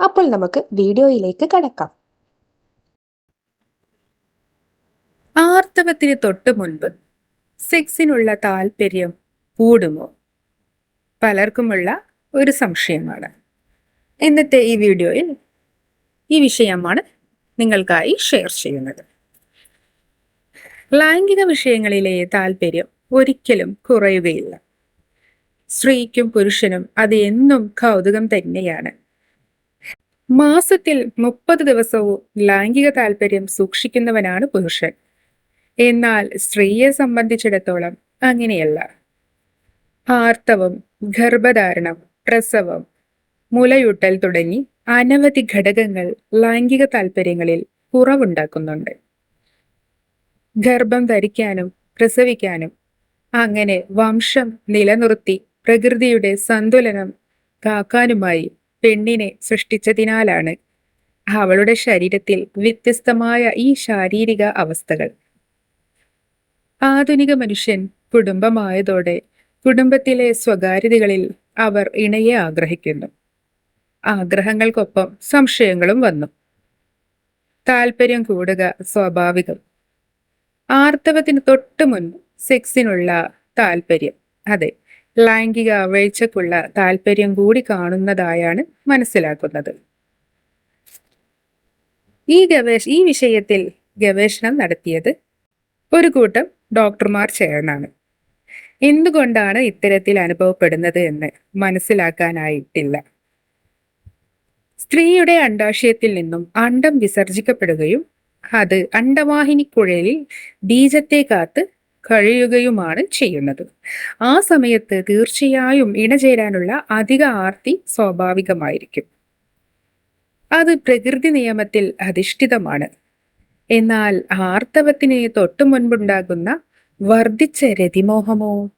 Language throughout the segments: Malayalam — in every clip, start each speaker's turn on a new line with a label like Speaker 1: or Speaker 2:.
Speaker 1: അപ്പോൾ നമുക്ക് വീഡിയോയിലേക്ക് കടക്കാം.
Speaker 2: ആർത്തവത്തിന് തൊട്ട് മുൻപ് സെക്സിനുള്ള താല്പര്യം കൂടുമോ? പലർക്കുമുള്ള ഒരു സംശയമാണ്. ഇന്നത്തെ ഈ വീഡിയോയിൽ ഈ വിഷയമാണ് നിങ്ങൾക്കായി ഷെയർ ചെയ്യുന്നത്. ലൈംഗിക വിഷയങ്ങളിലെ താല്പര്യം ഒരിക്കലും കുറയുകയില്ല. സ്ത്രീക്കും പുരുഷനും അത് എന്നും കൗതുകം തന്നെയാണ്. മാസത്തിൽ മുപ്പത് ദിവസവും ലൈംഗിക താല്പര്യം സൂക്ഷിക്കുന്നവനാണ് പുരുഷൻ. എന്നാൽ സ്ത്രീയെ സംബന്ധിച്ചിടത്തോളം അങ്ങനെയല്ല. ആർത്തവം ഗർഭധാരണം പ്രസവം മുലയൂട്ടൽ തുടങ്ങി അനവധി ഘടകങ്ങൾ ലൈംഗിക താല്പര്യങ്ങളിൽ കുറവുണ്ടാക്കുന്നുണ്ട്. ഗർഭം ധരിക്കാനും പ്രസവിക്കാനും അങ്ങനെ വംശം നിലനിർത്തി പ്രകൃതിയുടെ സന്തുലനം കാക്കാനുമായി പെണ്ണിനെ സൃഷ്ടിച്ചതിനാലാണ് അവളുടെ ശരീരത്തിൽ വ്യത്യസ്തമായ ഈ ശാരീരിക അവസ്ഥകൾ. ആധുനിക മനുഷ്യൻ കുടുംബമായതോടെ കുടുംബത്തിലെ സ്വകാര്യതകളിൽ അവർ ഇണയെ ആഗ്രഹിക്കുന്നു. ആഗ്രഹങ്ങൾക്കൊപ്പം സംശയങ്ങളും വന്നു. താല്പര്യം കൂടുക സ്വാഭാവികം. ആർത്തവത്തിന് തൊട്ട് മുൻപ് സെക്സിനുള്ള താല്പര്യം. അതെ ലൈംഗിക അവേഴ്ചക്കുള്ള താല്പര്യം കൂടി കാണുന്നതായാണ് മനസ്സിലാക്കുന്നത്. ഈ ഗവേഷ ഈ വിഷയത്തിൽ ഗവേഷണം നടത്തിയത് ഒരു കൂട്ടം ഡോക്ടർമാർ ചേർന്നാണ്. എന്തുകൊണ്ടാണ് ഇത്തരത്തിൽ അനുഭവപ്പെടുന്നത് എന്ന് മനസ്സിലാക്കാനായിട്ടില്ല. സ്ത്രീയുടെ അണ്ടാശയത്തിൽ നിന്നും അണ്ടം വിസർജിക്കപ്പെടുകയും അത് അണ്ടവാഹിനിക്കുഴലിൽ ബീജത്തെ കാത്ത് കഴിയുകയുമാണ് ചെയ്യുന്നത്. ആ സമയത്ത് തീർച്ചയായും ഇണചേരാനുള്ള അധിക ആർത്തി സ്വാഭാവികമായിരിക്കും. അത് പ്രകൃതി നിയമത്തിൽ അധിഷ്ഠിതമാണ്. എന്നാൽ ആർത്തവത്തിന് തൊട്ടു മുൻപുണ്ടാകുന്ന വർദ്ധിച്ച രതിമോഹമോ?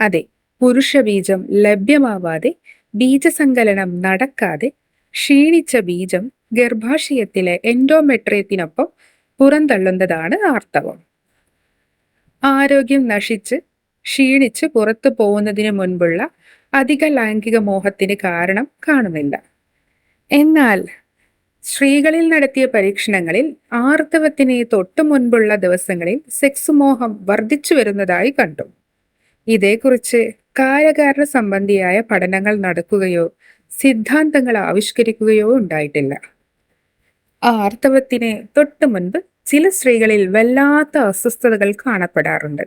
Speaker 2: അതെ പുരുഷബീജം ലഭ്യമാവാതെ ബീജസങ്കലനം നടക്കാതെ ക്ഷീണിച്ച ബീജം ഗർഭാശയത്തിലെ എൻഡോമെട്രിയത്തിനൊപ്പം പുറന്തള്ളുന്നതാണ് ആർത്തവം. ആരോഗ്യം നശിച്ച് ക്ഷീണിച്ച് പുറത്തു പോകുന്നതിന് മുൻപുള്ള അധിക ലൈംഗിക മോഹത്തിന് കാരണം കാണുന്നില്ല. എന്നാൽ സ്ത്രീകളിൽ നടത്തിയ പരീക്ഷണങ്ങളിൽ ആർത്തവത്തിന് തൊട്ടു മുൻപുള്ള ദിവസങ്ങളിൽ സെക്സ് മോഹം വർദ്ധിച്ചു വരുന്നതായി കണ്ടു. ഇതേക്കുറിച്ച് കാലകാരണ സംബന്ധിയായ പഠനങ്ങൾ നടക്കുകയോ സിദ്ധാന്തങ്ങൾ ആവിഷ്കരിക്കുകയോ ഉണ്ടായിട്ടില്ല. ആർത്തവത്തിന് തൊട്ടു മുൻപ് ചില സ്ത്രീകളിൽ വല്ലാത്ത അസ്വസ്ഥതകൾ കാണപ്പെടാറുണ്ട്.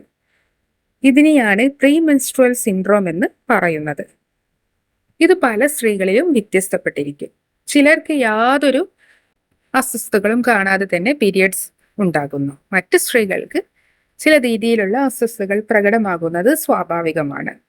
Speaker 2: ഇതിനെയാണ് പ്രീ മെൻസ്ട്രൽ സിൻഡ്രോം എന്ന് പറയുന്നത്. ഇത് പല സ്ത്രീകളിലും വ്യത്യസ്തപ്പെട്ടിരിക്കും. ചിലർക്ക് യാതൊരു അസ്വസ്ഥതകളും കാണാതെ തന്നെ പീരിയഡ്സ് ഉണ്ടാകുന്നു. മറ്റ് സ്ത്രീകൾക്ക് ചില രീതിയിലുള്ള അസ്വസ്ഥതകൾ പ്രകടമാകുന്നത് സ്വാഭാവികമാണ്.